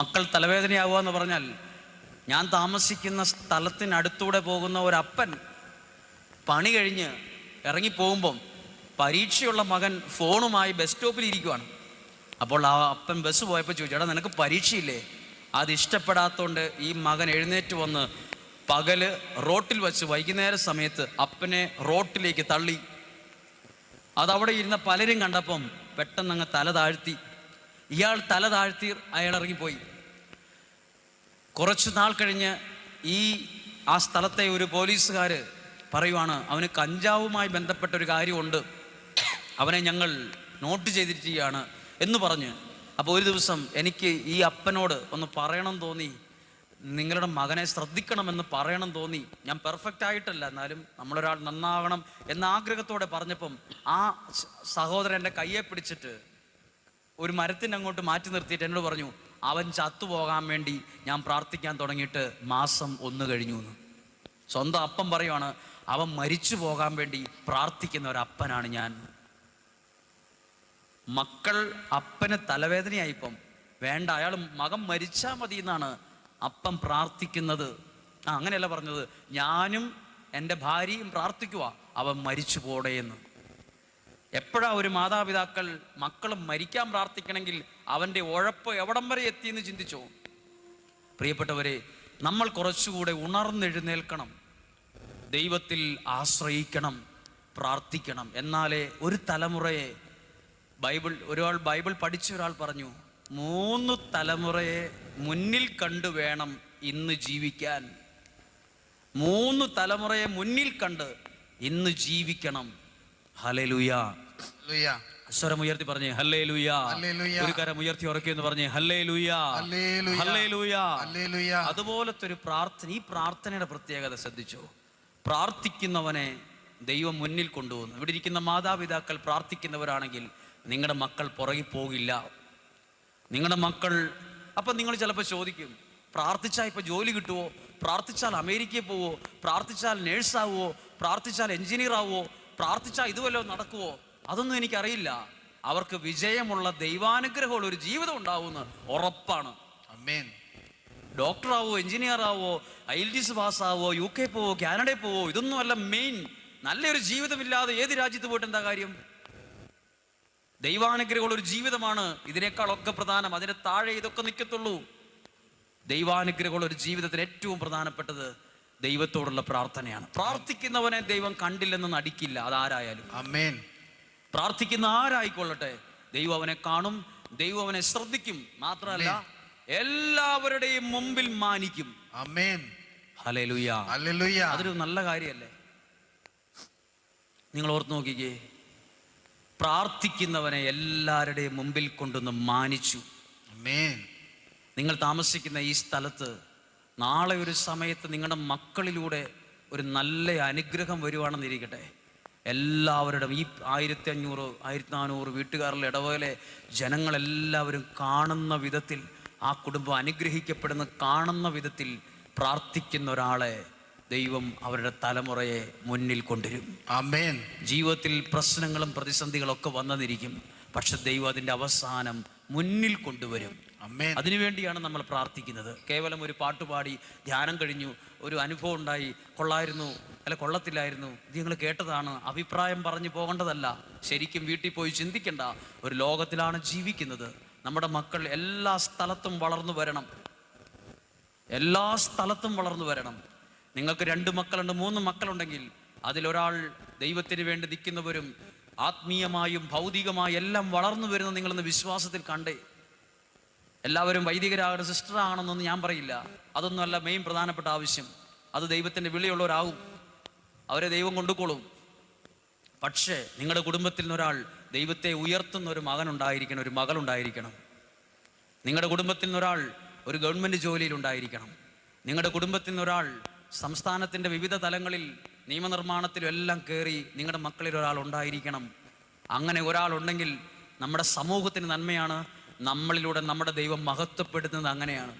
മക്കൾ തലവേദനയാവുക എന്ന് പറഞ്ഞാൽ ഞാൻ താമസിക്കുന്ന സ്ഥലത്തിനടുത്തൂടെ പോകുന്ന ഒരപ്പൻ പണി കഴിഞ്ഞ് ഇറങ്ങിപ്പോകുമ്പം പരീക്ഷയുള്ള മകൻ ഫോണുമായി ബസ് സ്റ്റോപ്പിൽ ഇരിക്കുവാണ്. അപ്പോൾ ആ അപ്പൻ ബസ് പോയപ്പോൾ ചോദിച്ചു എടാ നിനക്ക് പരീക്ഷയില്ലേ? അത് ഇഷ്ടപ്പെടാത്തതുകൊണ്ട് ഈ മകൻ എഴുന്നേറ്റ് വന്ന് പകൽ റോട്ടിൽ വെച്ച് വൈകുന്നേര സമയത്ത് അപ്പനെ റോട്ടിലേക്ക് തള്ളി. അതവിടെ ഇരുന്ന പലരും കണ്ടപ്പം പെട്ടെന്ന് അങ്ങ് തല താഴ്ത്തി. ഇയാൾ തല താഴ്ത്തി അയാൾ ഇറങ്ങിപ്പോയി. കുറച്ച് നാൾ കഴിഞ്ഞ് ഈ ആ സ്ഥലത്തെ ഒരു പോലീസുകാർ പറയുവാണ് അവന് കഞ്ചാവുമായി ബന്ധപ്പെട്ട ഒരു കാര്യമുണ്ട്. അവനെ ഞങ്ങൾ നോട്ട് ചെയ്തിരിക്കുകയാണ് എന്ന് പറഞ്ഞ്. അപ്പോൾ ഒരു ദിവസം എനിക്ക് ഈ അപ്പനോട് ഒന്ന് പറയണം തോന്നി. നിങ്ങളുടെ മകനെ ശ്രദ്ധിക്കണമെന്ന് പറയണം തോന്നി. ഞാൻ പെർഫെക്റ്റ് ആയിട്ടല്ല എന്നാലും നമ്മളൊരാൾ നന്നാവണം എന്ന ആഗ്രഹത്തോടെ പറഞ്ഞപ്പം ആ സഹോദരന്റെ കയ്യെ പിടിച്ചിട്ട് ഒരു മരത്തിന്റെ അങ്ങോട്ട് മാറ്റി നിർത്തിയിട്ട് എന്നോട് പറഞ്ഞു അവൻ ചത്തുപോകാൻ വേണ്ടി ഞാൻ പ്രാർത്ഥിക്കാൻ തുടങ്ങിയിട്ട് മാസം ഒന്ന് കഴിഞ്ഞു എന്ന്. സ്വന്തം അപ്പം പറയുവാണ് അവൻ മരിച്ചു പോകാൻ വേണ്ടി പ്രാർത്ഥിക്കുന്ന ഒരു അപ്പനാണ് ഞാൻ. മക്കൾ അപ്പന് തലവേദനയായിപ്പം. വേണ്ട അയാൾ മകൻ മരിച്ചാൽ മതി എന്നാണ് അപ്പം പ്രാർത്ഥിക്കുന്നത്. ആ അങ്ങനെയല്ല പറഞ്ഞത്. ഞാനും എന്റെ ഭാര്യയും പ്രാർത്ഥിക്കുക അവൻ മരിച്ചു പോടേ എന്ന് എപ്പോഴാ ഒരു മാതാപിതാക്കൾ മക്കൾ മരിക്കാൻ പ്രാർത്ഥിക്കണമെങ്കിൽ അവന്റെ ഉഴപ്പ് എവിടം വരെ എത്തിയെന്ന് ചിന്തിച്ചോ? പ്രിയപ്പെട്ടവരെ നമ്മൾ കുറച്ചുകൂടെ ഉണർന്നെഴുന്നേൽക്കണം. ദൈവത്തിൽ ആശ്രയിക്കണം പ്രാർത്ഥിക്കണം. എന്നാലേ ഒരു തലമുറയെ ബൈബിൾ ഒരാൾ ബൈബിൾ പഠിച്ച ഒരാൾ പറഞ്ഞു മൂന്ന് തലമുറയെ മുന്നിൽ കണ്ടു വേണം ഇന്ന് ജീവിക്കാൻ. മൂന്ന് തലമുറയെ മുന്നിൽ കണ്ട് ഇന്ന് ജീവിക്കണം. ഹല്ലേലൂയ. സ്വരമുയർത്തി പറഞ്ഞേ ഹല്ലേ ലുയാ. ഒരു കരം ഉയർത്തി ഉറക്കി എന്ന് പറഞ്ഞേ ഹല്ലേ ലുയാ. ഹല്ലേ ലുയാ അതുപോലത്തെ ഒരു പ്രാർത്ഥന ഈ പ്രാർത്ഥനയുടെ പ്രത്യേകത ശ്രദ്ധിച്ചു? പ്രാർത്ഥിക്കുന്നവനെ ദൈവം മുന്നിൽ കൊണ്ടുപോകുന്നു ഇവിടെ ഇരിക്കുന്ന മാതാപിതാക്കൾ പ്രാർത്ഥിക്കുന്നവരാണെങ്കിൽ നിങ്ങളുടെ മക്കൾ പുറകിൽ പോകില്ല. നിങ്ങളുടെ മക്കൾ അപ്പം നിങ്ങൾ ചിലപ്പോൾ ചോദിക്കും പ്രാർത്ഥിച്ചാൽ ഇപ്പോൾ ജോലി കിട്ടുമോ പ്രാർത്ഥിച്ചാൽ അമേരിക്കയിൽ പോവോ? പ്രാർത്ഥിച്ചാൽ നേഴ്സാവോ പ്രാർത്ഥിച്ചാൽ എഞ്ചിനീയർ ആവോ പ്രാർത്ഥിച്ചാൽ ഇതുവല്ലോ നടക്കുവോ? അതൊന്നും എനിക്കറിയില്ല. അവർക്ക് വിജയമുള്ള ദൈവാനുഗ്രഹമുള്ള ഒരു ജീവിതം ഉണ്ടാവുമെന്ന് ഉറപ്പാണ്. അമേൻ ഡോക്ടർ ആവോ എഞ്ചിനീയർ ആവോ ഐ എൽ ടി എസ് പാസ്സാവോ യു കെ പോവോ കാനഡയിൽ പോവോ ഇതൊന്നുമല്ല മെയിൻ. നല്ലൊരു ജീവിതമില്ലാതെ ഏത് രാജ്യത്ത് പോയിട്ട് എന്താ കാര്യം? ദൈവാനുഗ്രഹമുള്ള ഒരു ജീവിതമാണ്. ഇതിനേക്കാളൊക്കെ പ്രധാനം അതിന് താഴെ ഇതൊക്കെ നിൽക്കത്തുള്ളൂ. ദൈവാനുഗ്രഹമുള്ള ഒരു ജീവിതത്തിന് ഏറ്റവും പ്രധാനപ്പെട്ടത് ദൈവത്തോടുള്ള പ്രാർത്ഥനയാണ്. പ്രാർത്ഥിക്കുന്നവനെ ദൈവം കണ്ടില്ലെന്ന് നടിക്കില്ല. അതാരായാലും. അമ്മേൻ പ്രാർത്ഥിക്കുന്ന ആരായിക്കൊള്ളട്ടെ? ദൈവം അവനെ കാണും ദൈവം അവനെ ശ്രദ്ധിക്കും. മാത്രമല്ല എല്ലാവരുടെയും മുമ്പിൽ മാനിക്കും. ഹല്ലേലൂയ. അതൊരു നല്ല കാര്യമല്ലേ നിങ്ങൾ ഓർത്ത് നോക്കിക്കേ. പ്രാർത്ഥിക്കുന്നവനെ എല്ലാവരുടെയും മുമ്പിൽ കൊണ്ടൊന്ന് മാനിച്ചു. നിങ്ങൾ താമസിക്കുന്ന ഈ സ്ഥലത്ത് നാളെ ഒരു സമയത്ത് നിങ്ങളുടെ മക്കളിലൂടെ ഒരു നല്ല അനുഗ്രഹം വരുവാണെന്നിരിക്കട്ടെ എല്ലാവരുടെയും ഈ ആയിരത്തി അഞ്ഞൂറ് ആയിരത്തി നാനൂറ് വീട്ടുകാരിലെ ഇടവകയിലെ ജനങ്ങളെല്ലാവരും കാണുന്ന വിധത്തിൽ ആ കുടുംബം അനുഗ്രഹിക്കപ്പെടുന്ന കാണുന്ന വിധത്തിൽ പ്രാർത്ഥിക്കുന്ന ഒരാളെ ദൈവം അവരുടെ തലമുറയെ മുന്നിൽ കൊണ്ടുവരും. അമേൻ ജീവിതത്തിൽ പ്രശ്നങ്ങളും പ്രതിസന്ധികളൊക്കെ വന്നതിരിക്കും പക്ഷെ ദൈവം അതിന്റെ അവസാനം മുന്നിൽ കൊണ്ടുവരും. അതിനുവേണ്ടിയാണ് നമ്മൾ പ്രാർത്ഥിക്കുന്നത്. കേവലം ഒരു പാട്ടുപാടി ധ്യാനം കഴിഞ്ഞു ഒരു അനുഭവം ഉണ്ടായി കൊള്ളായിരുന്നു അല്ല കൊള്ളത്തില്ലായിരുന്നു ഇത് നിങ്ങൾ കേട്ടതാണ് അഭിപ്രായം പറഞ്ഞു പോകേണ്ടതല്ല. ശരിക്കും വീട്ടിൽ പോയി ചിന്തിക്കേണ്ട ഒരു ലോകത്തിലാണ് ജീവിക്കുന്നത്. നമ്മുടെ മക്കൾ എല്ലാ സ്ഥലത്തും വളർന്നു വരണം. എല്ലാ സ്ഥലത്തും വളർന്നു വരണം. നിങ്ങൾക്ക് രണ്ട് മക്കളുണ്ട് മൂന്ന് മക്കളുണ്ടെങ്കിൽ അതിലൊരാൾ ദൈവത്തിന് വേണ്ടി നിൽക്കുന്നവരും ആത്മീയമായും ഭൗതികമായും എല്ലാം വളർന്നു വരുന്ന നിങ്ങളെന്ന് വിശ്വാസത്തിൽ കണ്ടേ. എല്ലാവരും വൈദികരാകട്ടെ സിസ്റ്റർ ആകണമെന്നൊന്നും ഞാൻ പറയില്ല. അതൊന്നും അല്ല മെയിൻ പ്രധാനപ്പെട്ട ആവശ്യം. അത് ദൈവത്തിന്റെ വിളിയുള്ളവരാവും അവരെ ദൈവം കൊണ്ടുകൊള്ളും. പക്ഷേ നിങ്ങളുടെ കുടുംബത്തിൽ നിന്നൊരാൾ ദൈവത്തെ ഉയർത്തുന്ന ഒരു മകൻ ഉണ്ടായിരിക്കണം ഒരു മകൾ ഉണ്ടായിരിക്കണം. നിങ്ങളുടെ കുടുംബത്തിൽ നിന്നൊരാൾ ഒരു ഗവൺമെന്റ് ജോലിയിൽ ഉണ്ടായിരിക്കണം. നിങ്ങളുടെ കുടുംബത്തിൽ നിന്നൊരാൾ സംസ്ഥാനത്തിന്റെ വിവിധ തലങ്ങളിൽ നിയമനിർമ്മാണത്തിലും എല്ലാം കയറി നിങ്ങളുടെ മക്കളിൽ ഒരാൾ ഉണ്ടായിരിക്കണം. അങ്ങനെ ഒരാളുണ്ടെങ്കിൽ നമ്മുടെ സമൂഹത്തിന് നന്മയാണ് നമ്മളിലൂടെ നമ്മുടെ ദൈവം മഹത്വപ്പെടുന്നത് അങ്ങനെയാണ്.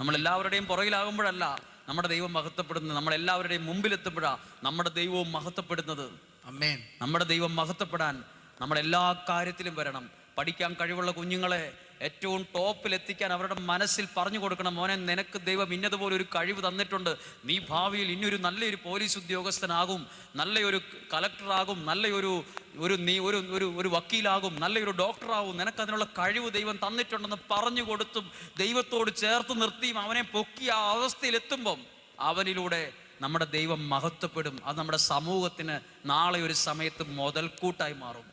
നമ്മളെല്ലാവരുടെയും പുറകിലാകുമ്പോഴല്ല നമ്മുടെ ദൈവം മഹത്വപ്പെടുന്നത്. നമ്മളെല്ലാവരുടെയും മുമ്പിലെത്തുമ്പോഴാണ് നമ്മുടെ ദൈവവും മഹത്വപ്പെടുന്നത്. അമ്മേ നമ്മുടെ ദൈവം മഹത്വപ്പെടാൻ നമ്മളെല്ലാ കാര്യത്തിലും വരണം. പഠിക്കാൻ കഴിവുള്ള കുഞ്ഞുങ്ങളെ ഏറ്റവും ടോപ്പിൽ എത്തിക്കാൻ അവരുടെ മനസ്സിൽ പറഞ്ഞു കൊടുക്കണം. മോനെ നിനക്ക് ദൈവം ഇന്നതുപോലെ ഒരു കഴിവ് തന്നിട്ടുണ്ട്. നീ ഭാവിയിൽ ഇനിയൊരു നല്ലൊരു പോലീസ് ഉദ്യോഗസ്ഥനാകും. നല്ലൊരു കലക്ടറാകും. നല്ലൊരു ഒരു നീ ഒരു ഒരു ഒരു വക്കീലാകും. നല്ലൊരു ഡോക്ടറാകും നിനക്ക് അതിനുള്ള കഴിവ് ദൈവം തന്നിട്ടുണ്ടെന്ന് പറഞ്ഞു കൊടുത്തും ദൈവത്തോട് ചേർത്ത് നിർത്തിയും അവനെ പൊക്കി ആ അവസ്ഥയിലെത്തുമ്പം അവനിലൂടെ നമ്മുടെ ദൈവം മഹത്വപ്പെടും. അത് നമ്മുടെ സമൂഹത്തിന് നാളെ ഒരു സമയത്ത് മുതൽക്കൂട്ടായി മാറും.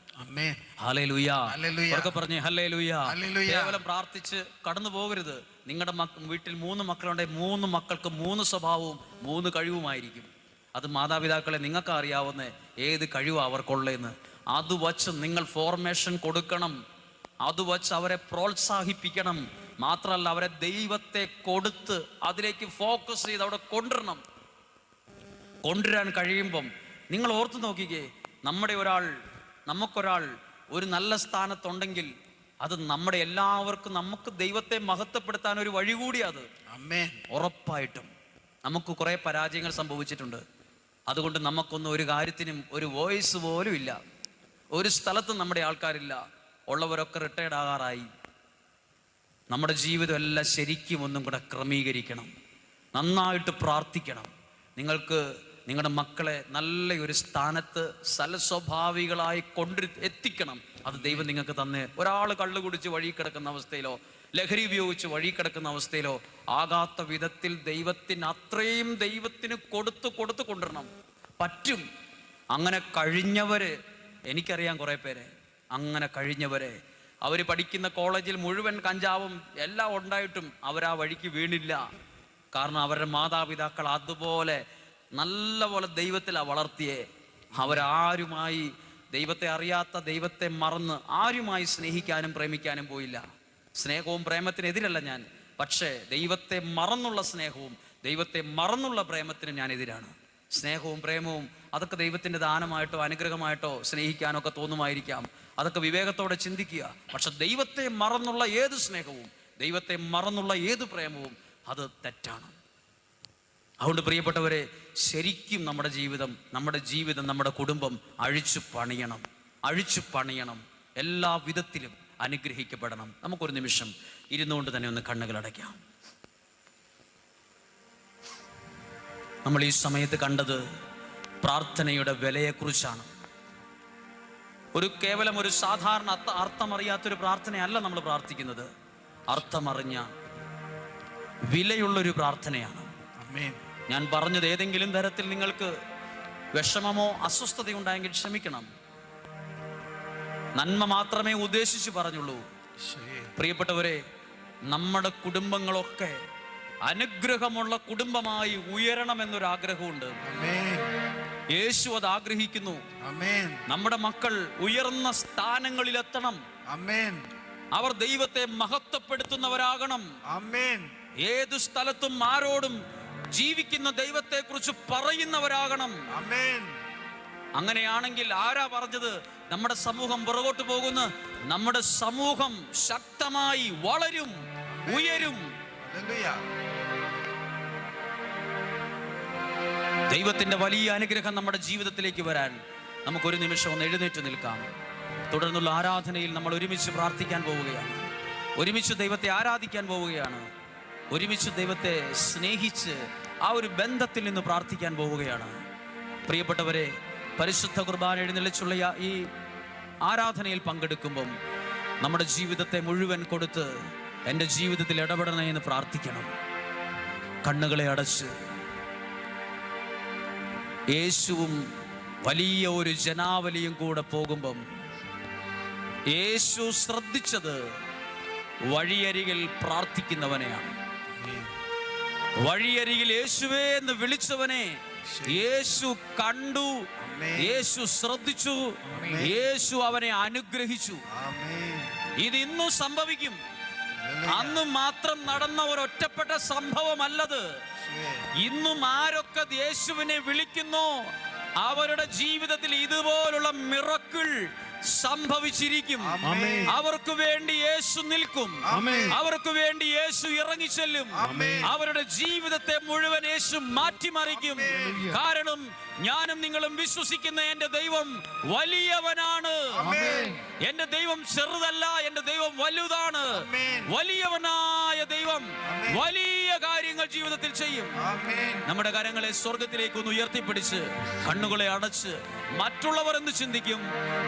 കേവലം പ്രാർത്ഥിച്ച് കടന്നു പോകരുത്. നിങ്ങളുടെ വീട്ടിൽ മൂന്ന് മക്കളുണ്ടെങ്കിൽ മൂന്ന് മക്കൾക്ക് മൂന്ന് സ്വഭാവവും മൂന്ന് കഴിവുമായിരിക്കും. അത് മാതാപിതാക്കളെ നിങ്ങൾക്ക് അറിയാവുന്ന ഏത് കഴിവ് അവർക്കുള്ളതെന്ന് അത് വച്ച് നിങ്ങൾ ഫോർമേഷൻ കൊടുക്കണം. അത് വച്ച് അവരെ പ്രോത്സാഹിപ്പിക്കണം. മാത്രമല്ല അവരെ ദൈവത്തെ കൊടുത്ത് അതിലേക്ക് ഫോക്കസ് ചെയ്ത് അവിടെ കൊണ്ടുവരണം. കൊണ്ടുവരാൻ കഴിയുമ്പം നിങ്ങൾ ഓർത്തു നോക്കിക്കേ നമ്മുടെ ഒരാൾ നമുക്കൊരാൾ ഒരു നല്ല സ്ഥാനത്തുണ്ടെങ്കിൽ അത് നമ്മുടെ എല്ലാവർക്കും നമുക്ക് ദൈവത്തെ മഹത്വപ്പെടുത്താൻ ഒരു വഴി കൂടി അത്. ഉറപ്പായിട്ടും നമുക്ക് കുറെ പരാജയങ്ങൾ സംഭവിച്ചിട്ടുണ്ട്. അതുകൊണ്ട് നമുക്കൊന്നും ഒരു കാര്യത്തിനും ഒരു വോയിസ് പോലും ഇല്ല. ഒരു സ്ഥലത്തും നമ്മുടെ ആൾക്കാരില്ല. ഉള്ളവരൊക്കെ റിട്ടയർഡ് ആകാറായി. നമ്മുടെ ജീവിതം എല്ലാം ശരിക്കും ഒന്നും കൂടെ ക്രമീകരിക്കണം. നന്നായിട്ട് പ്രാർത്ഥിക്കണം. നിങ്ങൾക്ക് നിങ്ങളുടെ മക്കളെ നല്ല ഒരു സ്ഥാനത്ത് സലസ്വഭാവികളായി കൊണ്ടു എത്തിക്കണം. അത് ദൈവം നിങ്ങൾക്ക് തന്നെ. ഒരാൾ കള്ളു കുടിച്ച് വഴി കിടക്കുന്ന അവസ്ഥയിലോ ലഹരി ഉപയോഗിച്ച് വഴി കിടക്കുന്ന അവസ്ഥയിലോ ആകാത്ത വിധത്തിൽ ദൈവത്തിന് അത്രയും ദൈവത്തിന് കൊടുത്ത് കൊടുത്ത് കൊണ്ടുവരണം. പറ്റും. അങ്ങനെ കഴിഞ്ഞവര് എനിക്കറിയാം കുറെ പേരെ അങ്ങനെ കഴിഞ്ഞവരെ. അവർ പഠിക്കുന്ന കോളേജിൽ മുഴുവൻ കഞ്ചാവും എല്ലാം ഉണ്ടായിട്ടും അവരാ വഴിക്ക് വീണില്ല. കാരണം അവരുടെ മാതാപിതാക്കൾ അതുപോലെ നല്ലപോലെ ദൈവത്തിലാ വളർത്തിയേ. അവരാരുമായി ദൈവത്തെ അറിയാത്ത ദൈവത്തെ മറന്ന് ആരുമായി സ്നേഹിക്കാനും പ്രേമിക്കാനും പോയില്ല. സ്നേഹവും പ്രേമത്തിനെതിരല്ല ഞാൻ. പക്ഷേ ദൈവത്തെ മറന്നുള്ള സ്നേഹവും ദൈവത്തെ മറന്നുള്ള പ്രേമത്തിന് ഞാൻ എതിരാണ്. സ്നേഹവും പ്രേമവും അതൊക്കെ ദൈവത്തിന്റെ ദാനമായിട്ടോ അനുഗ്രഹമായിട്ടോ സ്നേഹിക്കാനൊക്കെ തോന്നുമായിരിക്കാം. അതൊക്കെ വിവേകത്തോടെ ചിന്തിക്കുക. പക്ഷെ ദൈവത്തെ മറന്നുള്ള ഏത് സ്നേഹവും ദൈവത്തെ മറന്നുള്ള ഏത് പ്രേമവും അത് തെറ്റാണ്. അതുകൊണ്ട് പ്രിയപ്പെട്ടവരെ ശരിക്കും നമ്മുടെ ജീവിതം നമ്മുടെ ജീവിതം നമ്മുടെ കുടുംബം അഴിച്ചു പണിയണം. അഴിച്ചു പണിയണം. എല്ലാ വിധത്തിലും അനുഗ്രഹിക്കപ്പെടണം. നമുക്കൊരു നിമിഷം ഇരുന്നുകൊണ്ട് തന്നെ ഒന്ന് കണ്ണുകൾ അടയ്ക്കാം. നമ്മൾ ഈ സമയത്ത് കണ്ടത് പ്രാർത്ഥനയുടെ വിലയെക്കുറിച്ചാണ്. ഒരു കേവലം ഒരു സാധാരണ അർത്ഥ അർത്ഥമറിയാത്തൊരു പ്രാർത്ഥനയല്ല നമ്മൾ പ്രാർത്ഥിക്കുന്നത്. അർത്ഥമറിഞ്ഞ വിലയുള്ളൊരു പ്രാർത്ഥനയാണ്. Amen. ഞാൻ പറഞ്ഞത് ഏതെങ്കിലും തരത്തിൽ നിങ്ങൾക്ക് വിഷമമോ അസ്വസ്ഥതയോ ഉണ്ടായെങ്കിൽ ക്ഷമിക്കണം. നന്മ മാത്രമേ ഉദ്ദേശിച്ച് പറഞ്ഞുള്ളൂ. പ്രിയപ്പെട്ടവരെ നമ്മുടെ കുടുംബങ്ങളൊക്കെ അനുഗ്രഹമുള്ള കുടുംബമായി ഉയരണമെന്നൊരു ആഗ്രഹമുണ്ട്. യേശു അത് ആഗ്രഹിക്കുന്നു. നമ്മുടെ മക്കൾ ഉയർന്ന സ്ഥാനങ്ങളിൽ എത്തണം അവർ ദൈവത്തെ മഹത്വപ്പെടുത്തുന്നവരാകണം. ഏതു സ്ഥലത്തും ആരോടും ജീവിക്കുന്ന ദൈവത്തെക്കുറിച്ച് പറയുന്നവരാകണം. അങ്ങനെയാണെങ്കിൽ ആരാ പറഞ്ഞത്? നമ്മുടെ സമൂഹം പുറകോട്ട് പോകുന്നു. നമ്മുടെ സമൂഹം ശക്തമായി വളരും ഉയരും. ദൈവത്തിന്റെ വലിയ അനുഗ്രഹം നമ്മുടെ ജീവിതത്തിലേക്ക് വരാൻ നമുക്കൊരു നിമിഷം ഒന്ന് എഴുന്നേറ്റ് നിൽക്കാം. തുടർന്നുള്ള ആരാധനയിൽ നമ്മൾ ഒരുമിച്ച് പ്രാർത്ഥിക്കാൻ പോവുകയാണ്. ഒരുമിച്ച് ദൈവത്തെ ആരാധിക്കാൻ പോവുകയാണ്. ഒരുമിച്ച് ദൈവത്തെ സ്നേഹിച്ച് ആ ഒരു ബന്ധത്തിൽ നിന്ന് പ്രാർത്ഥിക്കാൻ പോവുകയാണ്. പ്രിയപ്പെട്ടവരെ പരിശുദ്ധ കുർബാന എഴുന്നള്ളിച്ചുള്ള ഈ ആരാധനയിൽ പങ്കെടുക്കുമ്പം നമ്മുടെ ജീവിതത്തെ മുഴുവൻ കൊടുത്ത് എന്റെ ജീവിതത്തിൽ ഇടപെടണേ എന്ന് പ്രാർത്ഥിക്കണം. കണ്ണുകളെ അടച്ച്. യേശുവും വലിയ ഒരു ജനാവലിയും കൂടെ പോകുമ്പം യേശു ശ്രദ്ധിച്ചത് വഴിയരികിൽ പ്രാർത്ഥിക്കുന്നവനെയാണ്. വഴിയരികിൽ യേശുവേ എന്ന് വിളിച്ചവനെ യേശു കണ്ടു. യേശു ശ്രദ്ധിച്ചു യേശു അവനെ അനുഗ്രഹിച്ചു. ഇത് ഇന്നും സംഭവിക്കും അന്നും മാത്രം നടന്ന ഒരു ഒറ്റപ്പെട്ട സംഭവമല്ലത്. ഇന്നും ആരൊക്കെ യേശുവിനെ വിളിക്കുന്നു അവരുടെ ജീവിതത്തിൽ ഇതുപോലുള്ള മിറക്കിൾ സംഭവിച്ചിരിക്കും. അവർക്ക് വേണ്ടി യേശു നിൽക്കും. അവർക്ക് വേണ്ടി യേശു ഇറങ്ങി ചെല്ലും അവരുടെ ജീവിതത്തെ മുഴുവൻ യേശു മാറ്റിമറിക്കും. കാരണം ഞാനും നിങ്ങളും വിശ്വസിക്കുന്ന എന്റെ ദൈവം വലിയവനാണ്. എന്റെ ദൈവം ചെറുതല്ല എന്റെ ദൈവം വലുതാണ്. വലിയവനായ ദൈവം വലിയ കാര്യങ്ങൾ ജീവിതത്തിൽ ചെയ്യും. നമ്മുടെ കരങ്ങളെ സ്വർഗത്തിലേക്ക് ഒന്ന് ഉയർത്തിപ്പിടിച്ച് കണ്ണുകളെ അടച്ച് മറ്റുള്ളവർ എന്ത് ചിന്തിക്കും?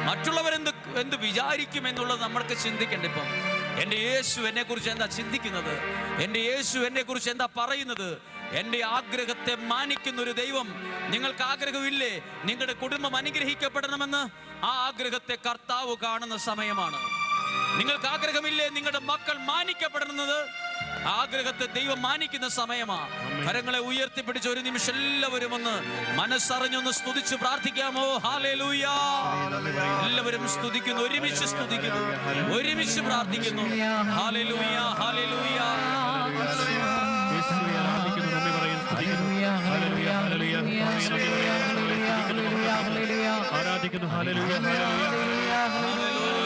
മറ്റുള്ളവർ എന്ത് എന്ത് വിചാരിക്കും എന്നുള്ളത് നമ്മൾക്ക് ചിന്തിക്കേണ്ട ഇപ്പം. എന്റെ യേശു എന്നെ കുറിച്ച് എന്താ ചിന്തിക്കുന്നത്? എന്റെ യേശു എന്നെ കുറിച്ച് എന്താ പറയുന്നത്? എന്റെ ആഗ്രഹത്തെ മാനിക്കുന്ന ഒരു ദൈവം നിങ്ങൾക്ക് ആഗ്രഹമില്ലേ? നിങ്ങളുടെ കുടുംബം അനുഗ്രഹിക്കപ്പെടണമെന്ന് ആ ആഗ്രഹത്തെ കർത്താവ് കാണുന്ന സമയമാണ്. നിങ്ങൾക്ക് ആഗ്രഹമില്ലേ നിങ്ങളുടെ മക്കൾ മാനിക്കപ്പെടുന്നത് ആഗ്രഹത്തെ ദൈവം മാനിക്കുന്ന സമയമാ. കരങ്ങളെ ഉയർത്തിപ്പിടിച്ച് ഒരു നിമിഷം എല്ലാവരും ഒന്ന് മനസ്സറിഞ്ഞൊന്ന് സ്തുതിച്ച് പ്രാർത്ഥിക്കാമോ? ഹാലേലൂയ എല്ലാവരും സ്തുതിക്കുന്നു. ഒരുമിച്ച് സ്തുതിക്കുന്നു. ഒരുമിച്ച് പ്രാർത്ഥിക്കുന്നു. ഹാലേലൂയ ഹാലേലൂയ യേശുവെ ആരാധിക്കുന്നു, നന്ദി പറയുന്നു, സ്തുതിക്കുന്നു.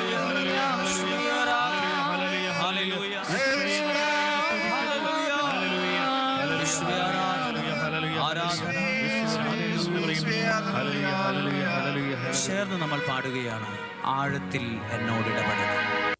ചേർന്ന് നമ്മൾ പാടുകയാണ് ആഴത്തിൽ എന്നോട് ഇടപെടണം.